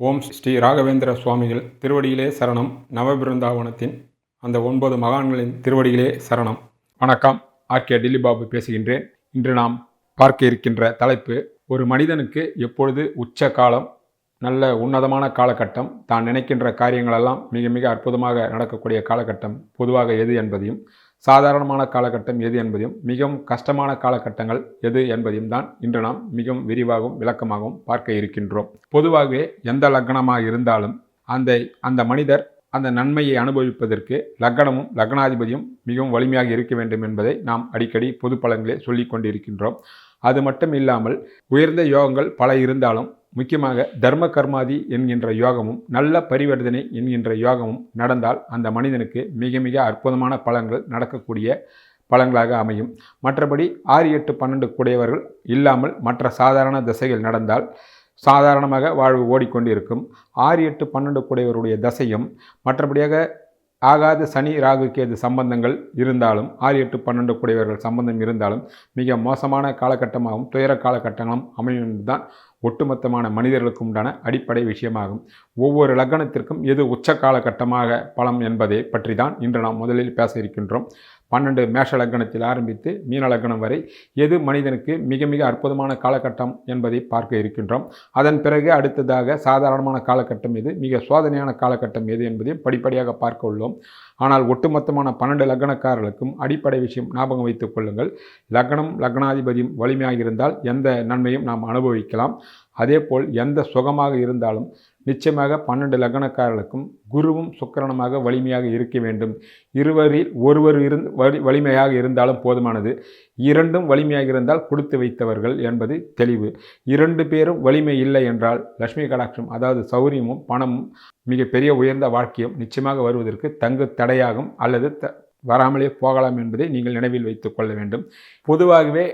ஓம் ஸ்ரீ ராகவேந்திர சுவாமிகள் திருவடியிலே சரணம். நவபிருந்தாவனத்தின் அந்த ஒன்பது மகான்களின் திருவடியிலே சரணம். வணக்கம். ஆர்கே டில்லிபாபு பேசுகின்றேன். இன்று நாம் பார்க்க இருக்கின்ற தலைப்பு ஒரு மனிதனுக்கு எப்பொழுது உச்ச காலம் நல்ல உன்னதமான காலகட்டம் தான் நினைக்கின்ற காரியங்களெல்லாம் மிக மிக அற்புதமாக நடக்கக்கூடிய காலகட்டம் பொதுவாக எது என்பதையும் சாதாரணமான காலகட்டம் எது என்பதையும் மிகவும் கஷ்டமான காலகட்டங்கள் எது என்பதையும் தான் இன்று நாம் மிகவும் விரிவாகவும் விளக்கமாகவும் பார்க்க இருக்கின்றோம். பொதுவாகவே எந்த லக்னமாக இருந்தாலும் அந்த அந்த மனிதர் அந்த நன்மையை அனுபவிப்பதற்கு லக்னமும் லக்னாதிபதியும் மிகவும் வலிமையாக இருக்க வேண்டும் என்பதை நாம் அடிக்கடி பொது பலன்களே சொல்லிக் கொண்டிருக்கின்றோம். அது மட்டும் இல்லாமல் உயர்ந்த யோகங்கள் பல இருந்தாலும் முக்கியமாக தர்ம கர்மாதி என்கின்ற யோகமும் நல்ல பரிவர்த்தனை என்கின்ற யோகமும் நடந்தால் அந்த மனிதனுக்கு மிக மிக அற்புதமான பலன்கள் நடக்கக்கூடிய பலன்களாக அமையும். மற்றபடி ஆறு எட்டு பன்னெண்டு கூடியவர்கள் இல்லாமல் மற்ற சாதாரண திசைகள் நடந்தால் சாதாரணமாக வாழ்வு ஓடிக்கொண்டிருக்கும். ஆறு எட்டு பன்னெண்டு கூடியவருடைய தசையும் மற்றபடியாக ஆகாத சனி ராகு கேது சம்பந்தங்கள் இருந்தாலும் ஆறு எட்டு பன்னெண்டு கூடியவர்கள் சம்பந்தம் இருந்தாலும் மிக மோசமான காலகட்டமாகவும் துயர காலகட்டங்களும் அமையும் என்று தான் ஒட்டுமொத்தமான மனிதர்களுக்கு உண்டான அடிப்படை விஷயமாகும். ஒவ்வொரு லக்னத்திற்கும் எது உச்ச காலகட்டமாக பலம் என்பதை பற்றி தான் இன்று நாம் முதலில் பேச இருக்கின்றோம். பன்னெண்டு மேஷ லக்னத்தில் ஆரம்பித்து மீன லக்னம் வரை எது மனிதனுக்கு மிக மிக அற்புதமான காலகட்டம் என்பதை பார்க்க இருக்கின்றோம். அதன் பிறகு அடுத்ததாக சாதாரணமான காலகட்டம் எது மிக சோதனையான காலகட்டம் எது என்பதையும் படிப்படியாக பார்க்க உள்ளோம். ஆனால் ஒட்டுமொத்தமான பன்னெண்டு லக்னக்காரர்களுக்கும் அடிப்படை விஷயம் ஞாபகம் வைத்துக் கொள்ளுங்கள். லக்னம் லக்னாதிபதியும் வலிமையாக இருந்தால் எந்த நன்மையும் நாம் அனுபவிக்கலாம். அதேபோல் எந்த சுகமாக இருந்தாலும் நிச்சயமாக பன்னெண்டு லக்னக்காரர்களுக்கும் குருவும் சுக்கரனுமாக வலிமையாக இருக்க வேண்டும். இருவரில் ஒருவர் இருந் வலி வலிமையாக இருந்தாலும் போதுமானது. இரண்டும் வலிமையாக இருந்தால் கொடுத்து வைத்தவர்கள் என்பது தெளிவு. இரண்டு பேரும் வலிமை இல்லை என்றால் லட்சுமி கடாட்சம் அதாவது சௌரியமும் பணமும் மிகப்பெரிய உயர்ந்த வாழ்க்கையும் நிச்சயமாக வருவதற்கு தங்கு தடையாகும் அல்லது த வராமலே போகலாம் என்பதை நீங்கள் நினைவில் வைத்துக் கொள்ள வேண்டும். பொதுவாகவே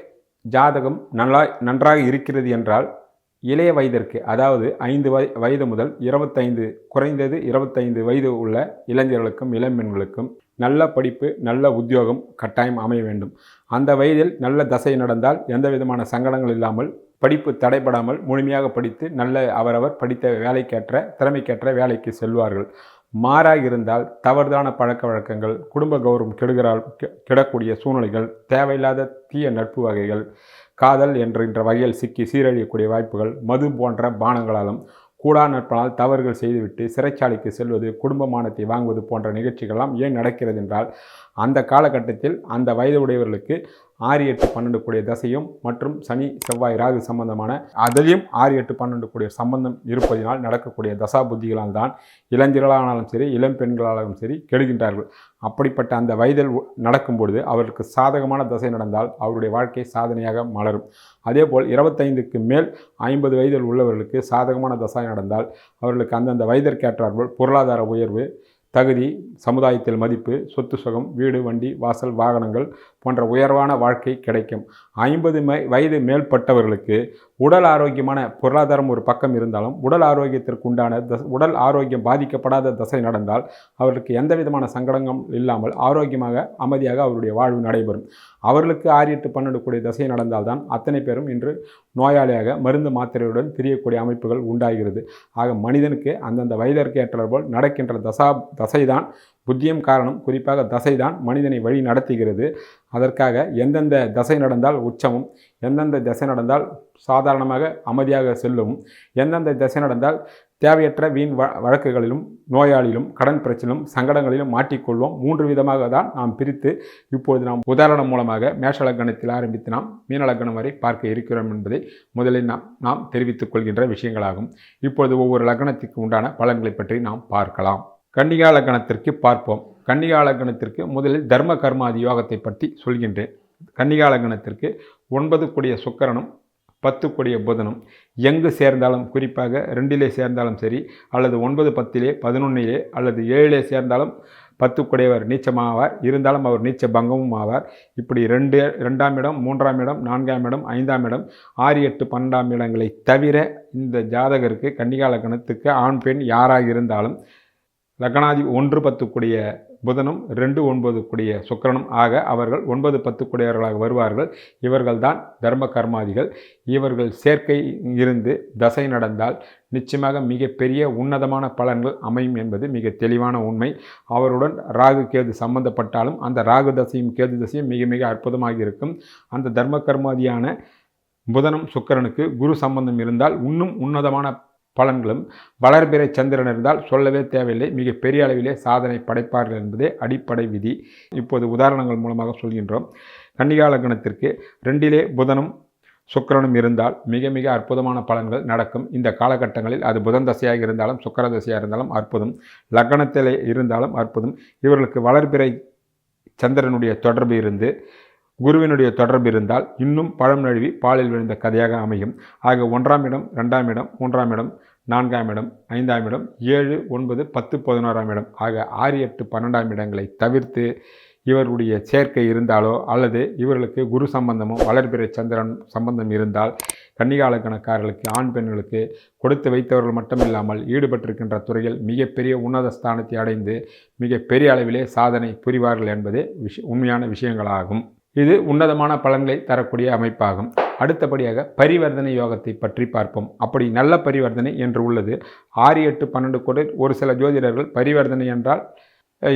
ஜாதகம் நல்லா நன்றாக இருக்கிறது என்றால் இளைய வயதிற்கு அதாவது ஐந்து வய வயது முதல் இருபத்தைந்து குறைந்தது இருபத்தைந்து வயது உள்ள இளைஞர்களுக்கும் இளம்பெண்களுக்கும் நல்ல படிப்பு நல்ல உத்தியோகம் கட்டாயம் அமைய வேண்டும். அந்த வயதில் நல்ல தசை நடந்தால் எந்த விதமான சங்கடங்கள் இல்லாமல் படிப்பு தடைபடாமல் முழுமையாக படித்து நல்ல அவரவர் படித்த வேலைக்கேற்ற திறமைக்கேற்ற வேலைக்கு செல்வார்கள். மாறாக இருந்தால் தவறுதான பழக்க வழக்கங்கள் குடும்ப கௌரவம் கெடுகிறால் கெடக்கூடிய சூழ்நிலைகள் தேவையில்லாத தீய நட்பு வகைகள் காதல் என்கின்ற வகையில் சிக்கி சீரழியக்கூடிய வாய்ப்புகள் மது போன்ற பானங்களாலும் கூடா நட்பனால் தவறுகள் செய்துவிட்டு சிறைச்சாலைக்கு செல்வது குடும்பமானத்தை வாங்குவது போன்ற நிகழ்ச்சிகள்லாம் ஏன் நடக்கிறது என்றால் அந்த காலகட்டத்தில் அந்த வயது உடையவர்களுக்கு ஆறு எட்டு பன்னெண்டு கூடிய தசையும் மற்றும் சனி செவ்வாய் ராகு சம்பந்தமான அதிலையும் ஆறு எட்டு பன்னெண்டு கூடிய சம்பந்தம் இருப்பதினால் நடக்கக்கூடிய தசா புத்திகளால் தான் இளைஞர்களானாலும் சரி இளம் பெண்களாலும் சரி கெடுகின்றார்கள். அப்படிப்பட்ட அந்த வயதில் நடக்கும் பொழுது அவருக்கு சாதகமான தசை நடந்தால் அவருடைய வாழ்க்கை சாதனையாக மலரும். அதேபோல் இருபத்தைந்துக்கு மேல் ஐம்பது வயதில் உள்ளவர்களுக்கு சாதகமான தசை நடந்தால் அவர்களுக்கு அந்தந்த வயதிற்கேற்றார்கள் பொருளாதார உயர்வு தகுதி சமுதாயத்தில் மதிப்பு சொத்து சுகம் வீடு வண்டி வாசல் வாகனங்கள் போன்ற உயர்வான வாழ்க்கை கிடைக்கும். ஐம்பது மை வயது மேற்பட்டவர்களுக்கு உடல் ஆரோக்கியமான பொருளாதாரம் ஒரு பக்கம் இருந்தாலும் உடல் ஆரோக்கியத்திற்கு உண்டான தஸ் உடல் ஆரோக்கியம் பாதிக்கப்படாத தசை நடந்தால் அவர்களுக்கு எந்த விதமான சங்கடங்களும் இல்லாமல் ஆரோக்கியமாக அமைதியாக அவருடைய வாழ்வு நடைபெறும். அவர்களுக்கு ஆறு எட்டு பன்னெண்டு கூடிய தசை நடந்தால்தான் அத்தனை பேரும் இன்று நோயாளியாக மருந்து மாத்திரையுடன் பிரியக்கூடிய அமைப்புகள் உண்டாகிறது. ஆக மனிதனுக்கு அந்தந்த வயதிற்கு ஏற்றபோல் நடக்கின்ற தசா தசைதான் புத்தியம் காரணம். குறிப்பாக தசைதான் மனிதனை வழி நடத்துகிறது. அதற்காக எந்தெந்த தசை நடந்தால் உச்சமும் எந்தெந்த தசை நடந்தால் சாதாரணமாக அமைதியாக செல்லும் எந்தெந்த தசை நடந்தால் தேவையற்ற வீண் வ வழக்குகளிலும் நோயாளியிலும் கடன் பிரச்சனையிலும் சங்கடங்களிலும் மாட்டிக்கொள்வோம். மூன்று விதமாக தான் நாம் பிரித்து இப்பொழுது நாம் உதாரணம் மூலமாக மேஷலக்கணத்தில் ஆரம்பித்து நாம் மீனலக்கணம் வரை பார்க்க இருக்கிறோம் என்பதை முதலில் நாம் நாம் தெரிவித்துக் கொள்கின்ற விஷயங்களாகும். இப்பொழுது ஒவ்வொரு லக்னத்திற்கு உண்டான பலன்களை பற்றி நாம் பார்க்கலாம். கன்னிகா லக்னத்திற்கு பார்ப்போம். கன்னிகால லக்னத்திற்கு முதலில் தர்ம கர்மாதி யோகத்தை பற்றி சொல்கின்றேன். கன்னிகால லக்னத்திற்கு ஒன்பது கூடிய சுக்கரனும் பத்து கொடிய புதனும் எங்கு சேர்ந்தாலும் குறிப்பாக ரெண்டிலே சேர்ந்தாலும் சரி அல்லது ஒன்பது பத்திலே பதினொன்னிலே அல்லது ஏழிலே சேர்ந்தாலும் பத்து கொடையவர் நீச்சமாவார் இருந்தாலும் அவர் நீச்ச பங்கமும் ஆவார். இப்படி ரெண்டு ரெண்டாம் இடம் மூன்றாம் இடம் நான்காம் இடம் ஐந்தாம் இடம் ஆறு எட்டு பன்னெண்டாம் இடங்களை தவிர இந்த ஜாதகருக்கு கன்னிகா லக்னத்துக்கு ஆண் பெண் யாராக இருந்தாலும் லக்னாதி ஒன்று பத்துக்குடைய புதனும் ரெண்டு ஒன்பது கூடிய சுக்கரனும் ஆக அவர்கள் ஒன்பது பத்து கூடியவர்களாக வருவார்கள். இவர்கள்தான் தர்ம கர்மாதிகள். இவர்கள் சேர்க்கை இருந்து தசை நடந்தால் நிச்சயமாக மிகப்பெரிய உன்னதமான பலன்கள் அமையும் என்பது மிக தெளிவான உண்மை. அவருடன் ராகு கேது சம்பந்தப்பட்டாலும் அந்த ராகு தசையும் கேது தசையும் மிக மிக அற்புதமாக இருக்கும். அந்த தர்ம கர்மாதியான புதனும் சுக்கிரனுக்கு குரு சம்பந்தம் இருந்தால் இன்னும் உன்னதமான பலன்களும் வளர்பிறை சந்திரன் இருந்தால் சொல்லவே தேவையில்லை. மிக பெரிய அளவிலே சாதனை படைப்பார்கள் என்பதே அடிப்படை விதி. இப்போது உதாரணங்கள் மூலமாக சொல்கின்றோம். கன்னிகா லக்னத்திற்கு ரெண்டிலே புதனும் சுக்கிரனும் இருந்தால் மிக மிக அற்புதமான பலன்கள் நடக்கும். இந்த காலகட்டங்களில் அது புதன் தசையாக இருந்தாலும் சுக்கர தசையாக இருந்தாலும் அற்புதம். லக்னத்திலே இருந்தாலும் அற்புதம். இவர்களுக்கு வளர்பிறை சந்திரனுடைய தொடர்பு இருந்து குருவினுடைய தொடர்பு இருந்தால் இன்னும் பழம் நழுவி பாலில் விழுந்த கதையாக அமையும். ஆக ஒன்றாம் இடம் ரெண்டாம் இடம் மூன்றாம் இடம் நான்காம் இடம் ஐந்தாம் இடம் ஏழு ஒன்பது பத்து பதினோராம் இடம். ஆக ஆறு எட்டு பன்னெண்டாம் இடங்களை தவிர்த்து இவருடைய சேர்க்கை இருந்தாலோ அல்லது இவர்களுக்கு குரு சம்பந்தமோ வளர்பிறை சந்திரன் சம்பந்தம் இருந்தால் கன்னிகால கணக்காரர்களுக்கு ஆண் பெண்களுக்கு கொடுத்து வைத்தவர்கள் மட்டுமில்லாமல் ஈடுபட்டிருக்கின்ற துறையில் மிகப்பெரிய உன்னத ஸ்தானத்தை அடைந்து மிகப்பெரிய அளவிலே சாதனை புரிவார்கள் என்பதே விஷ உண்மையான விஷயங்களாகும். இது உன்னதமான பலன்களை தரக்கூடிய அமைப்பாகும். அடுத்தபடியாக பரிவர்த்தனை யோகத்தை பற்றி பார்ப்போம். அப்படி நல்ல பரிவர்த்தனை என்று உள்ளது. ஆறு எட்டு பன்னெண்டு கூட ஒரு சில ஜோதிடர்கள் பரிவர்த்தனை என்றால்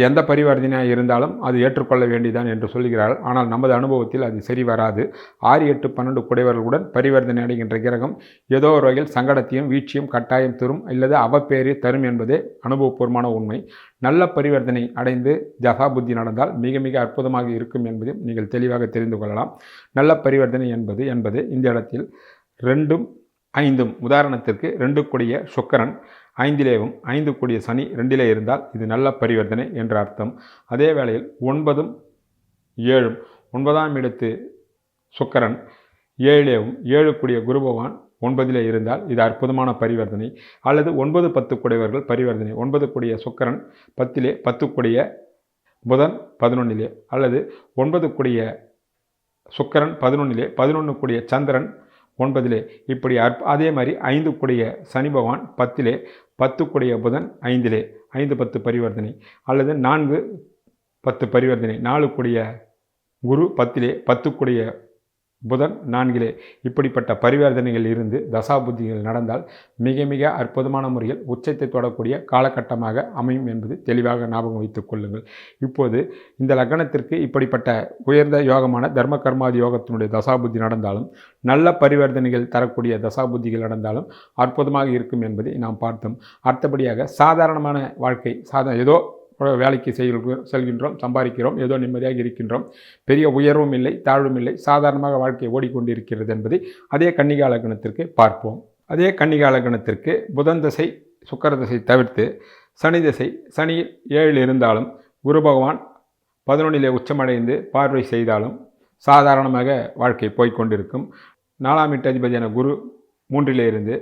எந்த பரிவர்த்தனையாக இருந்தாலும் அது ஏற்றுக்கொள்ள வேண்டிதான் என்று சொல்கிறார்கள். ஆனால் நமது அனுபவத்தில் அது சரி வராது. ஆறு எட்டு பன்னெண்டு குடைவர்களுடன் பரிவர்த்தனை அடைகின்ற கிரகம் ஏதோ ஒரு வகையில் சங்கடத்தையும் வீழ்ச்சியும் கட்டாயம் தரும் அல்லது அவப்பேறு தரும் என்பதே அனுபவபூர்வமான உண்மை. நல்ல பரிவர்த்தனை அடைந்து ஜகா புத்தி நடந்தால் மிக மிக அற்புதமாக இருக்கும் என்பதையும் நீங்கள் தெளிவாக தெரிந்து கொள்ளலாம். நல்ல பரிவர்த்தனை என்பது என்பது இந்த இடத்தில் ரெண்டும் ஐந்தும் உதாரணத்திற்கு ரெண்டு கூடிய சுக்கரன் ஐந்திலேவும் ஐந்து கூடிய சனி ரெண்டிலே இருந்தால் இது நல்ல பரிவர்த்தனை என்ற அர்த்தம். அதே வேளையில் ஒன்பதும் ஏழும் ஒன்பதாம் இடத்து சுக்கரன் ஏழிலேவும் ஏழு கூடிய குரு பகவான் ஒன்பதிலே இருந்தால் இது அற்புதமான பரிவர்த்தனை. அல்லது ஒன்பது பத்து கூடியவர்கள் பரிவர்த்தனை. ஒன்பது கூடிய சுக்கரன் பத்திலே பத்து கூடிய புதன் பதினொன்னிலே. அல்லது ஒன்பது கூடிய சுக்கரன் பதினொன்னிலே பதினொன்று கூடிய சந்திரன் ஒன்பதிலே இப்படி அற்ப அதே மாதிரி ஐந்து கூடிய சனி பகவான் பத்திலே பத்து கூடிய புதன் ஐந்திலே ஐந்து பத்து பரிவர்த்தனை அல்லது நான்கு பத்து பரிவர்த்தனை நாலு கூடிய குரு பத்திலே பத்து கூடிய புதன் நான்கிலே இப்படிப்பட்ட பரிவர்த்தனைகள் இருந்து தசாபுத்திகள் நடந்தால் மிக மிக அற்புதமான முறையில் உச்சத்தை தொடக்கூடிய காலகட்டமாக அமையும் என்பது தெளிவாக ஞாபகம் வைத்துக் கொள்ளுங்கள். இப்போது இந்த லக்னத்திற்கு இப்படிப்பட்ட உயர்ந்த யோகமான தர்ம கர்மாதி யோகத்தினுடைய தசாபுத்தி நடந்தாலும் நல்ல பரிவர்த்தனைகள் தரக்கூடிய தசாபுத்திகள் நடந்தாலும் அற்புதமாக இருக்கும் என்பதை நாம் பார்த்தோம். அடுத்தபடியாக சாதாரணமான வாழ்க்கை சாதா ஏதோ வேலைக்கு செய்கிற செல்கின்றோம் சம்பாதிக்கிறோம் ஏதோ நிம்மதியாக இருக்கின்றோம். பெரிய உயர்வும் இல்லை தாழ்வும் இல்லை சாதாரணமாக வாழ்க்கை ஓடிக்கொண்டிருக்கிறது என்பதை அதே கன்னிகா லக்னத்திற்கு பார்ப்போம். அதே கன்னிகா லக்னத்திற்கு புதன் தசை சுக்கர தசை தவிர்த்து சனி தசை சனி ஏழில் இருந்தாலும் குரு பகவான் பதினொன்றிலே உச்சமடைந்து பார்வை செய்தாலும் சாதாரணமாக வாழ்க்கை போய்க்கொண்டிருக்கும். நாலாம் எட்டு அதிபதியான குரு மூன்றிலே இருந்து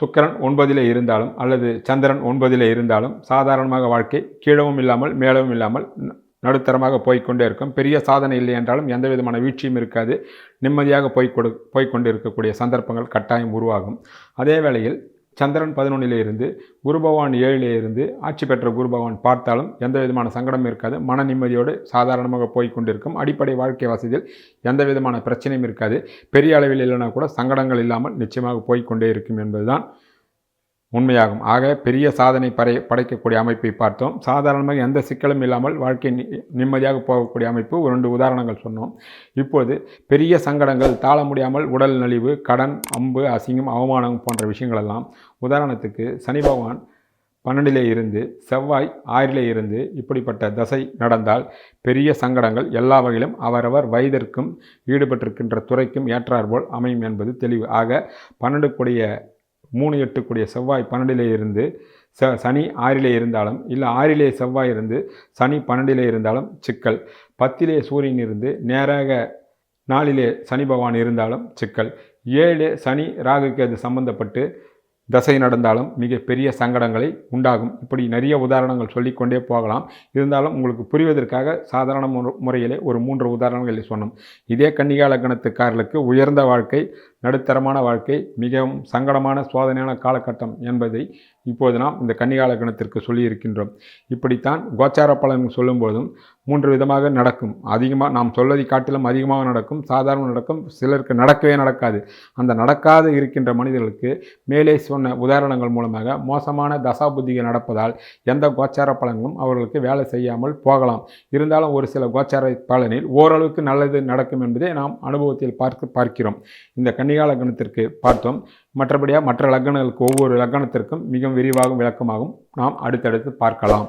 சுக்கிரன் ஒன்பதிலே இருந்தாலும் அல்லது சந்திரன் ஒன்பதிலே இருந்தாலும் சாதாரணமாக வாழ்க்கை கீழவும் இல்லாமல் மேலவும் இல்லாமல் நடுத்தரமாக போய்க்கொண்டே இருக்கும். பெரிய சாதனை இல்லை என்றாலும் எந்த விதமான வீழ்ச்சியும் இருக்காது. நிம்மதியாக போய்கொடு போய்கொண்டு இருக்கக்கூடிய சந்தர்ப்பங்கள் கட்டாயம் உருவாகும். அதே வேளையில் சந்திரன் பதினொன்றிலே இருந்து குரு பகவான் ஏழிலே இருந்து ஆட்சி பெற்ற குரு பகவான் பார்த்தாலும் எந்த விதமான சங்கடமும் இருக்காது. மன நிம்மதியோடு சாதாரணமாக போய் கொண்டிருக்கும் அடிப்படை வாழ்க்கை வசதியில் எந்த விதமான பிரச்சனையும் இருக்காது. பெரிய அளவில் இல்லைனா கூட சங்கடங்கள் இல்லாமல் நிச்சயமாக போய்கொண்டே இருக்கும் என்பதுதான் உண்மையாகும். ஆக பெரிய சாதனை படை படைக்கக்கூடிய அமைப்பை பார்த்தோம். சாதாரணமாக எந்த சிக்கலும் இல்லாமல் வாழ்க்கை நிம்மதியாக போகக்கூடிய அமைப்பு ரெண்டு உதாரணங்கள் சொன்னோம். இப்போது பெரிய சங்கடங்கள் தாழ முடியாமல் உடல் நலிவு கடன் அம்பு அசிங்கம் அவமானம் போன்ற விஷயங்கள் எல்லாம் உதாரணத்துக்கு சனி பகவான் பன்னெண்டிலே இருந்து செவ்வாய் ஆறிலே இருந்து இப்படிப்பட்ட தசை நடந்தால் பெரிய சங்கடங்கள் எல்லா வகையிலும் அவரவர் வயதிற்கும் ஈடுபட்டிருக்கின்ற துறைக்கும் ஏற்றாற்போல் அமையும் என்பது தெளிவு. ஆக பன்னெண்டு கூடிய மூணு எட்டு செவ்வாய் பன்னெண்டிலே இருந்து ச சனி ஆறிலே இருந்தாலும் இல்லை ஆறிலே செவ்வாய் இருந்து சனி பன்னெண்டிலே இருந்தாலும் சிக்கல். பத்திலே சூரியன் இருந்து நேராக நாளிலே சனி பகவான் இருந்தாலும் சிக்கல். ஏழு சனி ராகுக்கு அது சம்பந்தப்பட்டு தசை நடந்தாலும் மிக பெரிய சங்கடங்களை உண்டாகும். இப்படி நிறைய உதாரணங்கள் சொல்லிக்கொண்டே போகலாம். இருந்தாலும் உங்களுக்கு புரிவதற்காக சாதாரண முறையிலே ஒரு மூன்று உதாரணங்களை சொன்னோம். இதே கன்னிகால கணத்துக்காரர்களுக்கு உயர்ந்த வாழ்க்கை நடுத்தரமான வாழ்க்கை மிகவும் சங்கடமான சோதனையான காலகட்டம் என்பதை இப்போது நாம் இந்த கன்னிகால கணத்திற்கு சொல்லியிருக்கின்றோம். இப்படித்தான் கோச்சார பலன் சொல்லும்போதும் மூன்று விதமாக நடக்கும். அதிகமாக நாம் சொல்வதை காட்டிலும் அதிகமாக நடக்கும் சாதாரண நடக்கும் சிலருக்கு நடக்கவே நடக்காது. அந்த நடக்காது இருக்கின்ற மனிதர்களுக்கு மேலே சொன்ன உதாரணங்கள் மூலமாக மோசமான தசாபுத்திகள் நடப்பதால் எந்த கோச்சார பலன்களும் அவர்களுக்கு வேலை செய்யாமல் போகலாம். இருந்தாலும் ஒரு சில கோச்சார பலனில் ஓரளவுக்கு நல்லது நடக்கும் என்பதை நாம் அனுபவத்தில் பார்க்க பார்க்கிறோம். இந்த கன்னிகால கணத்திற்கு பார்த்தோம். மற்றபடியாக மற்ற லக்னங்களுக்கு ஒவ்வொரு லக்னத்திற்கும் மிகவும் விரிவாகவும் விளக்கமாகவும் நாம் அடுத்தடுத்து பார்க்கலாம்.